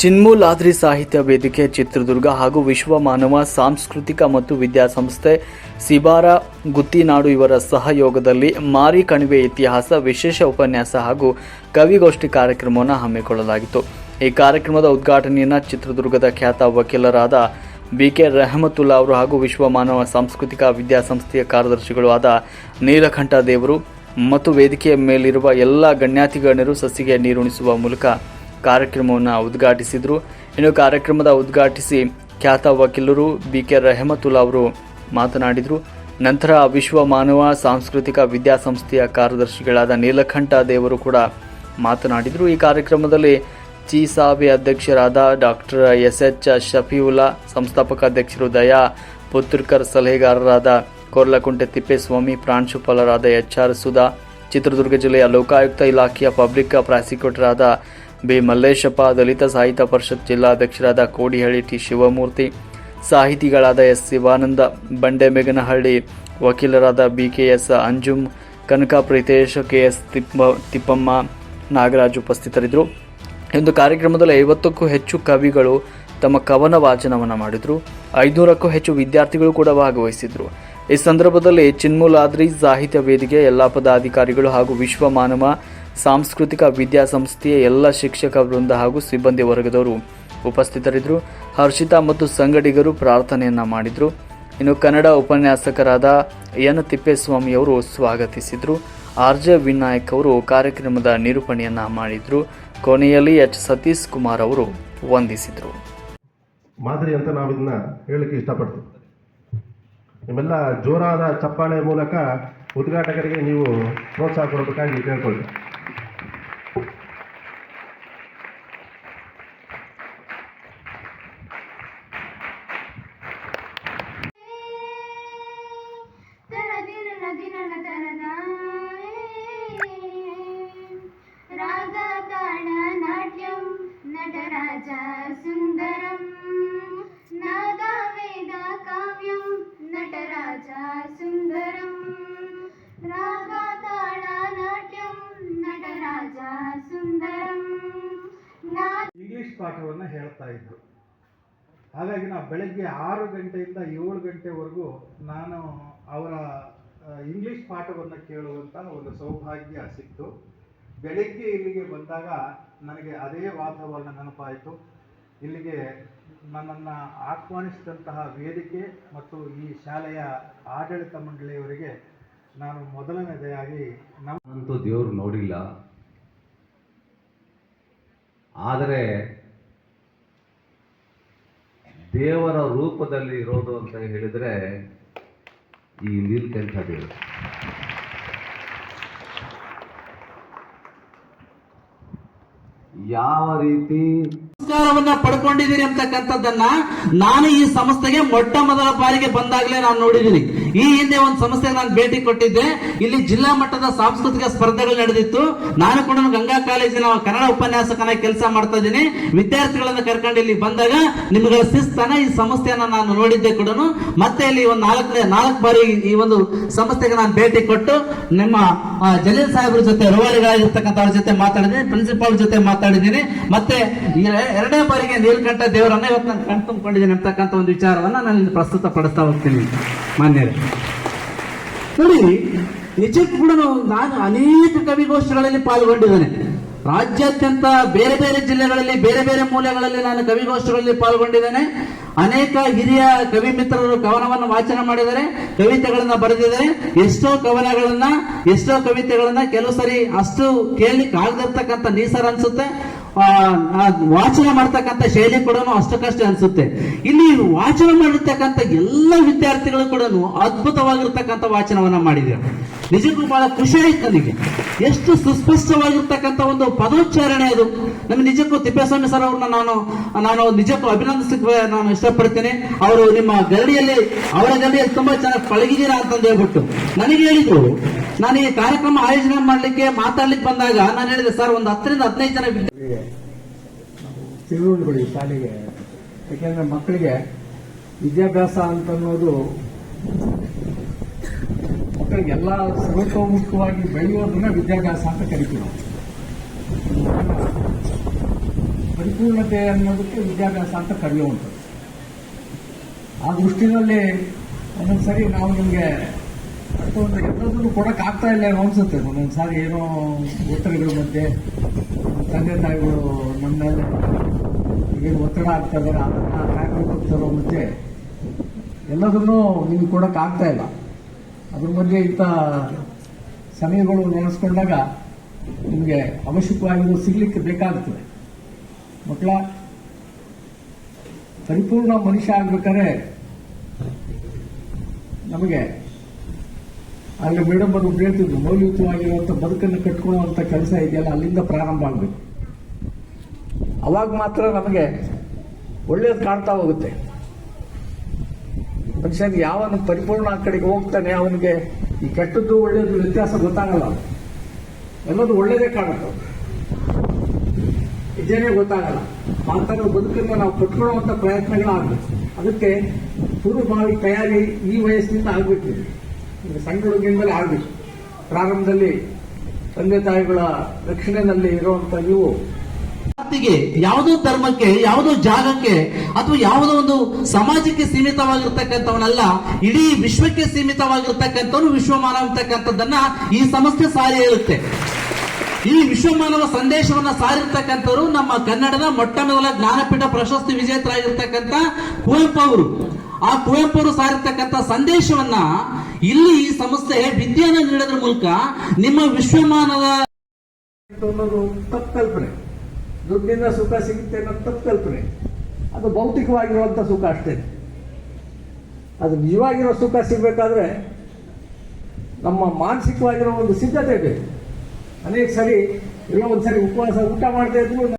ಚಿನ್ಮೂಲಾದ್ರಿ ಸಾಹಿತ್ಯ ವೇದಿಕೆ ಚಿತ್ರದುರ್ಗ ಹಾಗೂ ವಿಶ್ವ ಮಾನವ ಸಾಂಸ್ಕೃತಿಕ ಮತ್ತು ವಿದ್ಯಾಸಂಸ್ಥೆ ಸಿಬಾರ ಗುತ್ತಿನಾಡು ಇವರ ಸಹಯೋಗದಲ್ಲಿ ಮಾರಿ ಕಣಿವೆ ಇತಿಹಾಸ, ವಿಶೇಷ ಉಪನ್ಯಾಸ ಹಾಗೂ ಕವಿಗೋಷ್ಠಿ ಕಾರ್ಯಕ್ರಮವನ್ನು ಹಮ್ಮಿಕೊಳ್ಳಲಾಗಿತ್ತು. ಈ ಕಾರ್ಯಕ್ರಮದ ಉದ್ಘಾಟನೆಯನ್ನು ಚಿತ್ರದುರ್ಗದ ಖ್ಯಾತ ವಕೀಲರಾದ ಬಿ ಕೆ ರೆಹಮತುಲ್ಲಾ ಅವರು ಹಾಗೂ ವಿಶ್ವ ಮಾನವ ಸಾಂಸ್ಕೃತಿಕ ವಿದ್ಯಾಸಂಸ್ಥೆಯ ಕಾರ್ಯದರ್ಶಿಗಳು ಆದ ನೀಲಕಂಠ ದೇವರು ಮತ್ತು ವೇದಿಕೆಯ ಮೇಲಿರುವ ಎಲ್ಲ ಗಣ್ಯಾತಿಗಣ್ಯರು ಸಸಿಗೆ ನೀರುಣಿಸುವ ಮೂಲಕ ಕಾರ್ಯಕ್ರಮವನ್ನು ಉದ್ಘಾಟಿಸಿದರು. ಇನ್ನು ಕಾರ್ಯಕ್ರಮದ ಉದ್ಘಾಟಿಸಿ ಖ್ಯಾತ ವಕೀಲರು ಬಿ ಕೆ ರೆಹಮತುಲ್ಲಾ ಅವರು ಮಾತನಾಡಿದರು. ನಂತರ ವಿಶ್ವ ಮಾನವ ಸಾಂಸ್ಕೃತಿಕ ವಿದ್ಯಾಸಂಸ್ಥೆಯ ಕಾರ್ಯದರ್ಶಿಗಳಾದ ನೀಲಕಂಠ ದೇವರು ಕೂಡ ಮಾತನಾಡಿದರು. ಈ ಕಾರ್ಯಕ್ರಮದಲ್ಲಿ ಚಿಸಾಬಿ ಅಧ್ಯಕ್ಷರಾದ ಡಾಕ್ಟರ್ ಎಸ್ ಎಚ್ ಶಫೀವುಲ್ಲಾ, ಸಂಸ್ಥಾಪಕ ಅಧ್ಯಕ್ಷರು ದಯಾ ಪುತ್ರಕರ್ ಸಲಹೆಗಾರರಾದ ಕೊರ್ಲಕುಂಟೆ ತಿಪ್ಪೇಸ್ವಾಮಿ, ಪ್ರಾಂಶುಪಾಲರಾದ ಎಚ್ ಆರ್ ಸುಧಾ, ಚಿತ್ರದುರ್ಗ ಜಿಲ್ಲೆಯ ಲೋಕಾಯುಕ್ತ ಇಲಾಖೆಯ ಪಬ್ಲಿಕ್ ಪ್ರಾಸಿಕ್ಯೂಟರ್ ಆದ ಬಿ. ಮಲ್ಲೇಶಪ್ಪ, ದಲಿತ ಸಾಹಿತ್ಯ ಪರಿಷತ್ ಜಿಲ್ಲಾಧ್ಯಕ್ಷರಾದ ಕೋಡಿಹಳ್ಳಿ ಟಿ. ಶಿವಮೂರ್ತಿ, ಸಾಹಿತಿಗಳಾದ ಎಸ್. ಶಿವಾನಂದ, ಬಂಡೆಮೆಗನಹಳ್ಳಿ ವಕೀಲರಾದ B. K. S. Anjum Kanaka Preetesh K. S. Tippa, Tippamma Nagaraj ಉಪಸ್ಥಿತರಿದ್ದರು. ಇಂದು ಕಾರ್ಯಕ್ರಮದಲ್ಲಿ ಐವತ್ತಕ್ಕೂ ಹೆಚ್ಚು ಕವಿಗಳು ತಮ್ಮ ಕವನ ವಾಚನವನ್ನು ಮಾಡಿದರು. ಐದುನೂರಕ್ಕೂ ಹೆಚ್ಚು ವಿದ್ಯಾರ್ಥಿಗಳು ಕೂಡ ಭಾಗವಹಿಸಿದರು. ಈ ಸಂದರ್ಭದಲ್ಲಿ ಚಿನ್ಮೂಲಾದ್ರಿ ಸಾಹಿತ್ಯ ವೇದಿಕೆ ಎಲ್ಲ ಪದಾಧಿಕಾರಿಗಳು ಹಾಗೂ ವಿಶ್ವ ಮಾನವ ಸಾಂಸ್ಕೃತಿಕ ವಿದ್ಯಾಸಂಸ್ಥೆಯ ಎಲ್ಲ ಶಿಕ್ಷಕ ವೃಂದ ಹಾಗೂ ಸಿಬ್ಬಂದಿ ವರ್ಗದವರು ಉಪಸ್ಥಿತರಿದ್ದರು. ಹರ್ಷಿತಾ ಮತ್ತು ಸಂಗಡಿಗರು ಪ್ರಾರ್ಥನೆಯನ್ನ ಮಾಡಿದರು. ಇನ್ನು ಕನ್ನಡ ಉಪನ್ಯಾಸಕರಾದ ಎನ್ ತಿಪ್ಪೇಸ್ವಾಮಿಯವರು ಸ್ವಾಗತಿಸಿದರು. ಆರ್ ಜೆ ವಿನಾಯಕ್ ಅವರು ಕಾರ್ಯಕ್ರಮದ ನಿರೂಪಣೆಯನ್ನ ಮಾಡಿದರು. ಕೊನೆಯಲ್ಲಿ ಎಚ್ ಸತೀಶ್ ಕುಮಾರ್ ಅವರು ವಂದಿಸಿದರು. ಮಾದರಿ ಅಂತ ನಾವು ಇದನ್ನ ಹೇಳಲಿಕ್ಕೆ ಇಷ್ಟಪಡ್ತೀವಿ. ನಿಮ್ಮೆಲ್ಲ ಜೋರಾದ ಚಪ್ಪಾಳೆ ಮೂಲಕ ಉದ್ಘಾಟಕರಿಗೆ ನೀವು ಪ್ರೋತ್ಸಾಹ ಕೊಡಬೇಕಾಗಿ ಕೇಳ್ಕೊಳ್ತೀವಿ. ನಟರಾಜ ಸುಂದರಂ. ವೇದ ಕಾವ್ಯಂ. ನಟರಾಜ ಸುಂದರಂ. ತಾಳ ನಾಟ್ಯಂ. ನಟರಾಜ ಸುಂದರಂ. ನಾದ ಇಂಗ್ಲಿಷ್ ಪಾಠವನ್ನು ಹೇಳ್ತಾ ಇದ್ರು. ಹಾಗಾಗಿ ನಾವು ಬೆಳಗ್ಗೆ ಆರು ಗಂಟೆಯಿಂದ ಏಳು ಗಂಟೆವರೆಗೂ ನಾನು ಅವರ ಇಂಗ್ಲಿಷ್ ಪಾಠವನ್ನು ಕೇಳುವಂತಹ ಒಂದು ಸೌಭಾಗ್ಯ ಸಿಕ್ತು. ಬೆಳಗ್ಗೆ ಇಲ್ಲಿಗೆ ಬಂದಾಗ ನನಗೆ ಅದೇ ವಾತಾವರಣ ನೆನಪಾಯಿತು. ಇಲ್ಲಿಗೆ ನನ್ನನ್ನು ಆಹ್ವಾನಿಸಿದಂತಹ ವೇದಿಕೆ ಮತ್ತು ಈ ಶಾಲೆಯ ಆಡಳಿತ ಮಂಡಳಿಯವರಿಗೆ ನಾನು ಮೊದಲನೇದಾಗಿ ನಮ್ಮಂತೂ ದೇವರು ನೋಡಿಲ್ಲ. ಆದರೆ ದೇವರ ರೂಪದಲ್ಲಿ ಇರೋದು ಅಂತ ಹೇಳಿದರೆ ಈ ನೀಲ್ಕಂಠ ದೇವರು. ಯಾವ ರೀತಿ ಸಂಸ್ಕಾರವನ್ನ ಪಡ್ಕೊಂಡಿದ್ದೀರಿ ಅಂತಕ್ಕಂಥದ್ದನ್ನ ನಾನು ಈ ಸಂಸ್ಥೆಗೆ ಮೊಟ್ಟ ಮೊದಲ ಬಾರಿಗೆ ಬಂದಾಗಲೇ ನಾನು ನೋಡಿದ್ದೀನಿ. ಈ ಹಿಂದೆ ಒಂದು ಸಂಸ್ಥೆಗೆ ನಾನು ಭೇಟಿ ಕೊಟ್ಟಿದ್ದೆ. ಇಲ್ಲಿ ಜಿಲ್ಲಾ ಮಟ್ಟದ ಸಾಂಸ್ಕೃತಿಕ ಸ್ಪರ್ಧೆಗಳು ನಡೆದಿತ್ತು. ನಾನು ಕೂಡ ಗಂಗಾ ಕಾಲೇಜಿನ ಕನ್ನಡ ಉಪನ್ಯಾಸಕನ ಕೆಲಸ ಮಾಡ್ತಾ ಇದ್ದೀನಿ. ವಿದ್ಯಾರ್ಥಿಗಳನ್ನ ಕರ್ಕೊಂಡು ಇಲ್ಲಿ ಬಂದಾಗ ನಿಮ್ಗಳ ಶಿಸ್ತನ ಈ ಸಂಸ್ಥೆಯನ್ನ ನಾನು ನೋಡಿದ್ದೆ ಕೂಡ. ಮತ್ತೆ ಇಲ್ಲಿ ಒಂದು ನಾಲ್ಕನೇ ನಾಲ್ಕು ಬಾರಿ ಈ ಒಂದು ಸಂಸ್ಥೆಗೆ ನಾನು ಭೇಟಿ ಕೊಟ್ಟು ನಿಮ್ಮ ಜಲೀಲ್ ಸಾಹೇಬ್ರ ಜೊತೆ ರುವಾಲಿಗಳಾಗಿರ್ತಕ್ಕಂಥವ್ರ ಜೊತೆ ಮಾತಾಡಿದ್ದೀನಿ. ಪ್ರಿನ್ಸಿಪಾಲ್ ಜೊತೆ ಮಾತಾಡಿದ್ದೀನಿ. ಮತ್ತೆ ಎರಡನೇ ಬಾರಿಗೆ ನೀಲ್ಕಂಠ ದೇವರನ್ನ ಇವತ್ತು ನಾನು ಕಣ್ ತುಂಬಿಕೊಂಡಿದ್ದೀನಿ ಅಂತಕ್ಕಂಥ ಒಂದು ವಿಚಾರವನ್ನ ನಾನು ಇಲ್ಲಿ ಪ್ರಸ್ತುತ ಪಡಿಸ್ತಾ ಹೋಗ್ತೀನಿ. ಮಾನ್ಯರೇ. ನೋಡಿ ನಿಜಕ್ಕೂ ಕೂಡ ನಾನು ಅನೇಕ ಕವಿಗೋಷ್ಠಿಗಳಲ್ಲಿ ಪಾಲ್ಗೊಂಡಿದ್ದೇನೆ. ರಾಜ್ಯಾದ್ಯಂತ ಬೇರೆ ಬೇರೆ ಜಿಲ್ಲೆಗಳಲ್ಲಿ, ಬೇರೆ ಬೇರೆ ಮೂಲೆಗಳಲ್ಲಿ ನಾನು ಕವಿಗೋಷ್ಠಿಗಳಲ್ಲಿ ಪಾಲ್ಗೊಂಡಿದ್ದೇನೆ. ಅನೇಕ ಹಿರಿಯ ಕವಿ ಮಿತ್ರರು ಕವನವನ್ನು ವಾಚನ ಮಾಡಿದ್ದಾರೆ, ಕವಿತೆಗಳನ್ನ ಬರೆದಿದ್ದಾರೆ. ಎಷ್ಟೋ ಕವನಗಳನ್ನ, ಎಷ್ಟೋ ಕವಿತೆಗಳನ್ನ ಕೆಲವು ಸರಿ ಅಷ್ಟು ಕೇಳಿ ಆಗದಿರ್ತಕ್ಕಂಥ ನೀಸರ್ ಅನ್ಸುತ್ತೆ ವಾಚನ ಮಾಡ್ತಕ್ಕಂಥ ಶೈಲಿ ಕೂಡ ಅಷ್ಟಕ್ಕಷ್ಟೇ ಅನ್ಸುತ್ತೆ. ಇಲ್ಲಿ ವಾಚನ ಮಾಡಿರ್ತಕ್ಕಂಥ ಎಲ್ಲ ವಿದ್ಯಾರ್ಥಿಗಳು ಕೂಡ ಅದ್ಭುತವಾಗಿರ್ತಕ್ಕಂಥ ವಾಚನವನ್ನ ಮಾಡಿದ್ದಾರೆ ನಿಜಕ್ಕೂ ಬಹಳ ಖುಷಿ ಆಯ್ತು ನನಗೆ. ಎಷ್ಟು ಸುಸ್ಪಷ್ಟವಾಗಿರ್ತಕ್ಕಂಥ ಒಂದು ಪದೋಚ್ಚಾರಣೆ ಅದು. ನಮ್ಗೆ ನಿಜಕ್ಕೂ ತಿಪ್ಪೇಸ್ವಾಮಿ ಸರ್ ಅವ್ರನ್ನ ನಾನು ನಾನು ನಿಜಕ್ಕೂ ಅಭಿನಂದಿಸಕ್ಕೆ ನಾನು ಇಷ್ಟಪಡ್ತೇನೆ. ಅವರು ನಿಮ್ಮ ಗರಡಿಯಲ್ಲಿ ಅವರ ಗರಡಿಯಲ್ಲಿ ತುಂಬಾ ಚೆನ್ನಾಗಿ ಪಳಗಿದ್ದೀರಾ ಅಂತಂದು ಹೇಳ್ಬಿಟ್ಟು ನನಗೆ ಹೇಳಿದ್ರು. ನಾನು ಈ ಕಾರ್ಯಕ್ರಮ ಆಯೋಜನೆ ಮಾಡಲಿಕ್ಕೆ ಮಾತಾಡ್ಲಿಕ್ಕೆ ಬಂದಾಗ ನಾನು ಹೇಳಿದೆ, ಸರ್, ಒಂದು ಹತ್ತರಿಂದ ಹದಿನೈದು ಜನ ತಿಳುವಳಿಗಳು ಶಾಲೆಗೆ ಯಾಕೆಂದ್ರೆ ಮಕ್ಕಳಿಗೆ ವಿದ್ಯಾಭ್ಯಾಸ ಅಂತ ಅನ್ನೋದು ಮಕ್ಕಳಿಗೆಲ್ಲ ಸರ್ವತೋಮುಖವಾಗಿ ಬೆಳೆಯೋದನ್ನ ವಿದ್ಯಾಭ್ಯಾಸ ಅಂತ ಕರಿತೀವಿ ಪರಿಪೂರ್ಣತೆ ಅನ್ನೋದಕ್ಕೆ ವಿದ್ಯಾಭ್ಯಾಸ ಅಂತ ಕರೆಯುವಂಥದ್ದು. ಆ ದೃಷ್ಟಿನಲ್ಲಿ ಒಂದೊಂದ್ಸರಿ ನಾವು ನಿಮಗೆ ಅಷ್ಟೊಂದು ಎಲ್ಲದನ್ನು ಕೊಡಕ್ಕೆ ಆಗ್ತಾ ಇಲ್ಲ ಏನೋ ಅನ್ಸುತ್ತೆ. ಒಂದೊಂದು ಸಾರಿ ಏನೋ ಒತ್ತಡಗಳ ಮಧ್ಯೆ ತಂದೆ ತಾಯಿಗಳು ನಮ್ಮ ಮೇಲೆ ಏನು ಒತ್ತಡ ಆಗ್ತಾ ಇದ್ದಾರೆ ಅದನ್ನು ಕಾಯ್ಕೊಂಡು ತರೋ ಮಧ್ಯೆ ಎಲ್ಲದನ್ನೂ ನಿಮ್ಗೆ ಕೊಡೋಕ್ಕಾಗ್ತಾ ಇಲ್ಲ. ಅದ್ರ ಮಧ್ಯೆ ಇಂಥ ಸಮಯಗಳು ನೆನೆಸ್ಕೊಂಡಾಗ ನಿಮಗೆ ಅವಶ್ಯಕವಾಗಿದ್ದು ಸಿಗಲಿಕ್ಕೆ ಬೇಕಾಗ್ತದೆ. ಮಕ್ಕಳ, ಪರಿಪೂರ್ಣ ಮನುಷ್ಯ ಆಗ್ಬೇಕಾದ್ರೆ ನಮಗೆ ಅಲ್ಲಿ ಮೇಡಮ್ ಅವರು ಹೇಳ್ತಿದ್ರು ಮೌಲ್ಯಯುತವಾಗಿರುವಂಥ ಬದುಕನ್ನು ಕಟ್ಕೊಳ್ಳುವಂಥ ಕೆಲಸ ಇದೆಯಲ್ಲ, ಅಲ್ಲಿಂದ ಪ್ರಾರಂಭ ಆಗಬೇಕು. ಅವಾಗ ಮಾತ್ರ ನಮಗೆ ಒಳ್ಳೇದು ಕಾಣ್ತಾ ಹೋಗುತ್ತೆ. ಮನುಷ್ಯನಿಗೆ ಯಾವನು ಪರಿಪೂರ್ಣ ಆ ಕಡೆಗೆ ಹೋಗ್ತಾನೆ, ಅವನಿಗೆ ಈ ಕೆಟ್ಟದ್ದು ಒಳ್ಳೇದು ವ್ಯತ್ಯಾಸ ಗೊತ್ತಾಗಲ್ಲ. ಎಲ್ಲದು ಒಳ್ಳೇದೇ ಕಾಣುತ್ತೆ. ಇದೇನೇ ಗೊತ್ತಾಗಲ್ಲ. ಆ ಥರ ಬದುಕನ್ನು ನಾವು ಕಟ್ಕೊಳ್ಳುವಂಥ ಪ್ರಯತ್ನಗಳಾಗಬೇಕು. ಅದಕ್ಕೆ ಪೂರ್ವಭಾವಿ ತಯಾರಿ ಈ ವಯಸ್ಸಿನಿಂದ ಆಗಬೇಕು ಈಗ ಸಣ್ಣ ಹುಡುಗಿಯಿಂದಲೇ ಆಗಬೇಕು ಪ್ರಾರಂಭದಲ್ಲಿ ತಂದೆ ತಾಯಿಗಳ ರಕ್ಷಣೆಯಲ್ಲಿ ಇರುವಂತ ನೀವು ಯಾವುದೋ ಧರ್ಮಕ್ಕೆ, ಯಾವುದೋ ಜಾಗಕ್ಕೆ ಅಥವಾ ಯಾವುದೋ ಒಂದು ಸಮಾಜಕ್ಕೆ ಸೀಮಿತವಾಗಿರ್ತಕ್ಕಂಥವನಲ್ಲ, ಇಡೀ ವಿಶ್ವಕ್ಕೆ ಸೀಮಿತವಾಗಿರ್ತಕ್ಕಂಥವ್ರು ವಿಶ್ವಮಾನ ಅಂತಕ್ಕಂಥದ್ದನ್ನ ಈ ಸಂಸ್ಥೆ ಸಾರಿ ಹೇಳುತ್ತೆ. ಈ ವಿಶ್ವಮಾನವ ಸಂದೇಶವನ್ನ ಸಾರಿರ್ತಕ್ಕಂಥವ್ರು ನಮ್ಮ ಕನ್ನಡದ ಮೊಟ್ಟ ಮೊದಲ ಜ್ಞಾನಪೀಠ ಪ್ರಶಸ್ತಿ ವಿಜೇತರಾಗಿರ್ತಕ್ಕಂಥ ಕುವೆಂಪು ಅವರು. ಆ ಕುವೆಂಪು ಅವರು ಸಾರಿರ್ತಕ್ಕಂಥ ಸಂದೇಶವನ್ನ ಇಲ್ಲಿ ಈ ಸಂಸ್ಥೆ ವಿದ್ಯೆಯನ್ನು ನೀಡೋದ್ರ ಮೂಲಕ ನಿಮ್ಮ ವಿಶ್ವಮಾನದ ಅನ್ನೋದು ತಪ್ಪು ಸುಖ ಸಿಗುತ್ತೆ ಅನ್ನೋದು ತಪ್ಪು ಅದು ಭೌತಿಕವಾಗಿರುವಂಥ ಸುಖ ಅಷ್ಟೇ. ಅದು ನಿಜವಾಗಿರೋ ಸುಖ ಸಿಗಬೇಕಾದ್ರೆ ನಮ್ಮ ಮಾನಸಿಕವಾಗಿರೋ ಒಂದು ಸಿದ್ಧತೆ ಬೇಕು. ಅನೇಕ ಸರಿ ಎಲ್ಲ ಒಂದ್ಸರಿ ಉಪವಾಸ ಊಟ ಮಾಡದೇ ಇದ್ರು